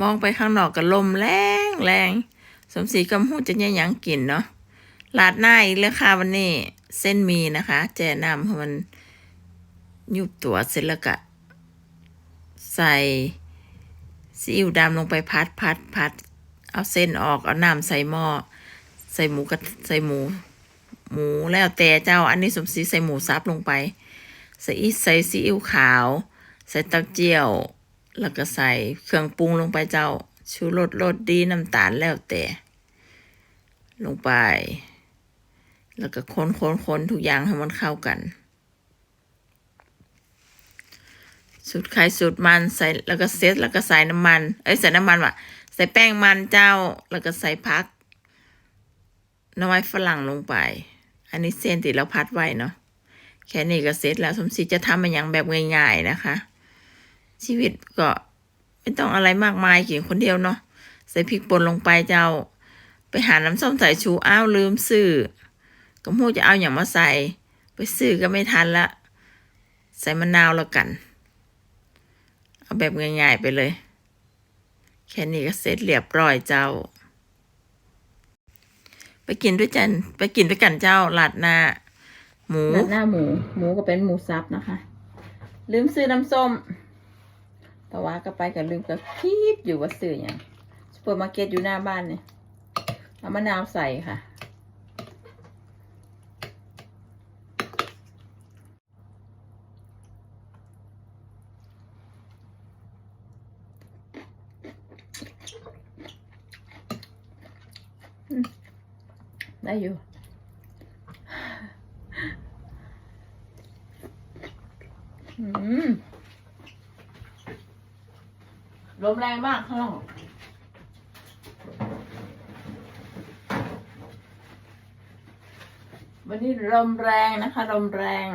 มองไปข้างนอกก็ลมแรงแรงสมศรีกำหูจะเนี่ยังกินเนาะลาดหน้าอีกแล้วค่ะวันนี้ เส้นมีนะคะ แจน้ำให้มันยุบตัวเสร็จแล้วก็ใส่ซีอิ๊วดำลงไปพัดพัดพัดเอาเส้นออกเอาน้ำใส่หม้อใส่หมูกับใส่หมู หมูแล้วแต่เจ้าอันนี้สมศรีใส่หมูซับลงไป ใส่อีใส่ซีอิ๊วขาว ใส่เต้าเจี้ยว แล้วก็ใส่เครื่องปรุงลงไปเจ้า ชูรสรสดีน้ำตาลแล้วแต่ ลงไป แล้วก็คนคนคนทุกอย่างให้มันเข้ากัน สูตรไข่สูตรมันใส่แล้วก็เซตแล้วก็ใส่น้ำมัน เอ้ยใส่น้ำมันว่ะ ใส่แป้งมันเจ้า แล้วก็ใส่พักน้ำไม้ฝรั่งลงไป อันนี้เส้นติดแล้วพัดไว้เนาะแค่นี้ก็เสร็จแล้วสมศรีจะทำมันอย่างแบบง่ายๆนะคะ ชีวิตก็ไม่ต้องอะไรมากมายกินคนเดียวเนาะใส่พริกป่นลงไปเจ้า ไปหาน้ำส้มสายชูอ้าวลืมซื้อก็มูจะเอาอย่างมาใส่ ไปซื้อก็ไม่ทันละ ใส่มะนาวแล้วกัน เอาแบบง่ายๆไปเลย แค่นี้ก็เสร็จเรียบร้อยเจ้า ไปกินด้วยกัน ไปกินด้วยกันเจ้าลาดหน้า หมูลาดหน้าหมู หมูก็เป็นหมูสับนะคะ ลืมซื้อน้ำส้ม แต่ว่าก็ไปกับลืมก็คิดอยู่ว่าซื้ออย่างซูเปอร์มาร์เก็ตอยู่หน้าบ้านเนี่ยเอามะนาวใส่ค่ะได้อยู่อืม ลมแรงมากข้างนอกวันนี้ลมแรงนะคะลมแรง